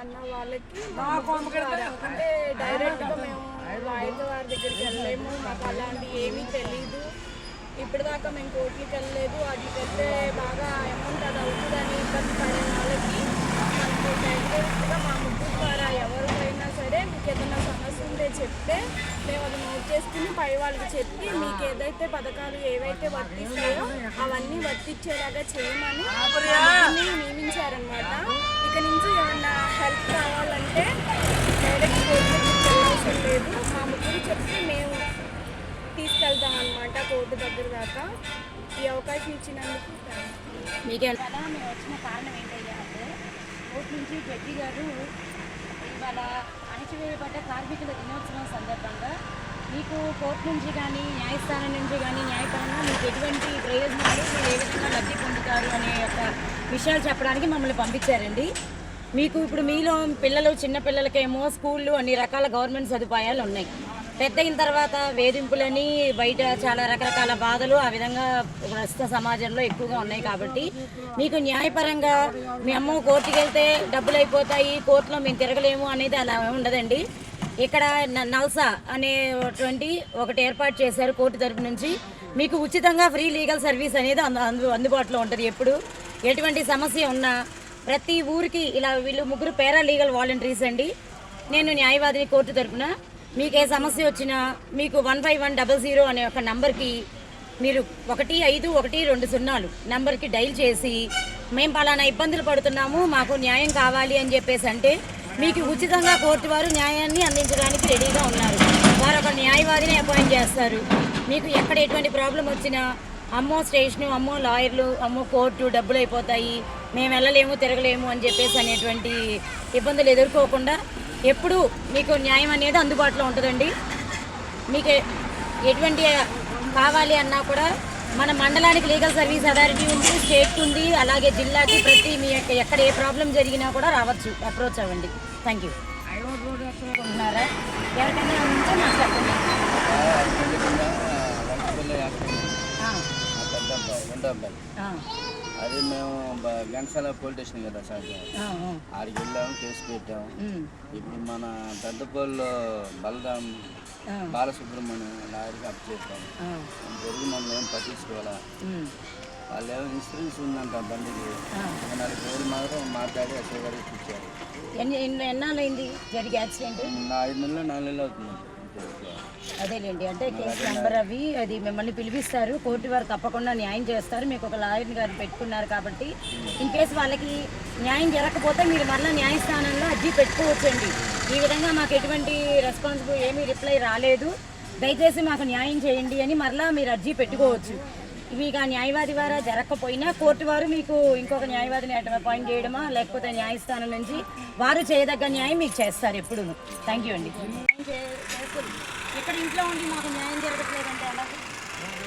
అన్న వాళ్ళకి మా ముగ్గురు అంటే డైరెక్ట్గా మేము లాయర్ వారి దగ్గరికి వెళ్ళలేము మాకు అలాంటి ఏమీ తెలీదు. ఇప్పటిదాకా మేము కోర్టుకి వెళ్ళలేదు. అది వెళ్తే బాగా అమౌంట్ అది అవుతుందని ఇబ్బంది పడే వాళ్ళకి మనకి డైరెక్ట్గా మా ముగ్గురు ద్వారా ఎవరికైనా సరే మీకు ఏదైనా సమస్య ఉంటే చెప్తే మేము అది నోట్ చేసుకుని పై వాళ్ళకి చెప్పి మీకు ఏదైతే పథకాలు ఏవైతే వర్తిస్తాయో అవన్నీ వర్తించేలాగా చేయమని నియమించారనమాట ఇక నుంచి ఏమన్నా హెల్ప్ కావాలంటే డైరెక్ట్ కోర్టుకి లేదు మా ముగ్గురు చెప్తే మేము తీసుకెళ్తాం అనమాట కోర్టు దగ్గర దాకా ఈ అవకాశం ఇచ్చినందుకు. మీకే కదా మేము వచ్చిన కారణం ఏంటయ్యా అంటే కోర్టు నుంచి జడ్జి గారు ఇవాళ అణచివేయబడ్డ కార్మికుల దినోత్సవం సందర్భంగా మీకు కోర్టు నుంచి కానీ న్యాయస్థానం నుంచి కానీ న్యాయపరంగా మీకు ఎటువంటి ప్రయోజనాలు మీరు ఏ విధంగా లబ్ధి పొందుతారు అనే యొక్క విషయాలు చెప్పడానికి మమ్మల్ని పంపించారండి. మీకు ఇప్పుడు మీలో పిల్లలు చిన్నపిల్లలకేమో స్కూళ్ళు అన్ని రకాల గవర్నమెంట్ సదుపాయాలు ఉన్నాయి. పెద్ద అయిన తర్వాత వేధింపులని బయట చాలా రకరకాల బాధలు ఆ విధంగా ప్రస్తుత సమాజంలో ఎక్కువగా ఉన్నాయి కాబట్టి మీకు న్యాయపరంగా మీ అమ్మ కోర్టుకి వెళ్తే డబ్బులు అయిపోతాయి కోర్టులో మేము తిరగలేము అనేది అలా ఉండదండి. ఇక్కడ న- నల్సా అనేటువంటి ఒకటి ఏర్పాటు చేశారు కోర్టు తరపు నుంచి. మీకు ఉచితంగా ఫ్రీ లీగల్ సర్వీస్ అనేది అందు అందు- అందుబాటులో ఉంటుంది ఎప్పుడు. ఎటువంటి సమస్య ఉన్నా ప్రతి ఊరికి ఇలా వీళ్ళు ముగ్గురు పేరా లీగల్ వాలంటీర్స్ అండి. నేను న్యాయవాదిని కోర్టు తరపున మీకు ఏ సమస్య వచ్చినా మీకు one five one double zero అనే ఒక నంబర్కి మీరు ఒకటి ఐదు ఒకటి రెండు సున్నాలు నంబర్కి డైల్ చేసి మేము పలానా ఇబ్బందులు పడుతున్నాము మాకు న్యాయం కావాలి అని చెప్పేసి అంటే మీకు ఉచితంగా కోర్టు వారు న్యాయాన్ని అందించడానికి రెడీగా ఉన్నారు. వారు ఒక న్యాయవాదిని అపాయింట్ చేస్తారు. మీకు ఎక్కడ ఎటువంటి ప్రాబ్లం వచ్చినా అమ్మో స్టేషను అమ్మో లాయర్లు అమ్మో కోర్టు డబ్బులు అయిపోతాయి మేము వెళ్ళలేము తిరగలేము అని చెప్పేసి అనేటువంటి ఇబ్బందులు ఎదుర్కోకుండా ఎప్పుడూ మీకు న్యాయం అనేది అందుబాటులో ఉంటుందండి మీకు ఎటువంటి కావాలి అన్నా కూడా మన మండలానికి లీగల్ సర్వీస్ అథారిటీ ఉంది స్టేట్ ఉంది అలాగే జిల్లాకి ప్రతి మీ యొక్క ఎక్కడ ఏ ప్రాబ్లం జరిగినా కూడా రావచ్చు అప్రోచ్ అవ్వండి థ్యాంక్ యూ ఉన్నారా ఎవరికైనా ఉంటే మాట్లాడుతున్నాం అబ్బాయి అది మేము ఘంటసాల పోలీస్ స్టేషన్ కదా సార్. ఆడికి వెళ్ళాము కేసు పెట్టాము ఇప్పుడు మన పెద్దపల్లిలో బలరాం బాలసుబ్రహ్మణ్యం లాయర్కి అప్ చేస్తాం జరిగి మమ్మల్ని ఏం పట్టించుకోవాలా? వాళ్ళు ఏమో ఇన్సూరెన్స్ ఉందంట బండికి. నాలుగు రోజులు మాత్రం మాట్లాడి అసలు గారికి ఇచ్చారు? ఎన్ని ఎన్ని ఎన్నాళ్ళైంది జరిగే యాక్సిడెంట్? ఐదు నెలలు నాలుగు నెలలు అవుతుంది అదేలేండి. అంటే కేసు నెంబర్ అవి అది మిమ్మల్ని పిలిపిస్తారు. కోర్టు వారు తప్పకుండా న్యాయం చేస్తారు. మీకు ఒక లాయర్ గారిని పెట్టుకున్నారు కాబట్టి ఇన్ కేసు వాళ్ళకి న్యాయం జరగకపోతే మీరు మళ్ళీ న్యాయస్థానంలో అర్జీ పెట్టుకోవచ్చండి. ఈ విధంగా మాకు ఎటువంటి రెస్పాన్సిబుల్ ఏమీ రిప్లై రాలేదు. దయచేసి మాకు న్యాయం చేయండి అని మరలా మీరు అర్జీ పెట్టుకోవచ్చు. మీకు ఆ న్యాయవాది ద్వారా జరగకపోయినా కోర్టు వారు మీకు ఇంకొక న్యాయవాదిని అపాయింట్ చేయడమా లేకపోతే న్యాయస్థానం నుంచి వారు చేయదగ్గ న్యాయం మీకు చేస్తారు ఎప్పుడు. థ్యాంక్ యూ అండి. ఇక్కడ ఇంట్లో ఉండి మాకు న్యాయం జరగట్లేదంటే అలాగే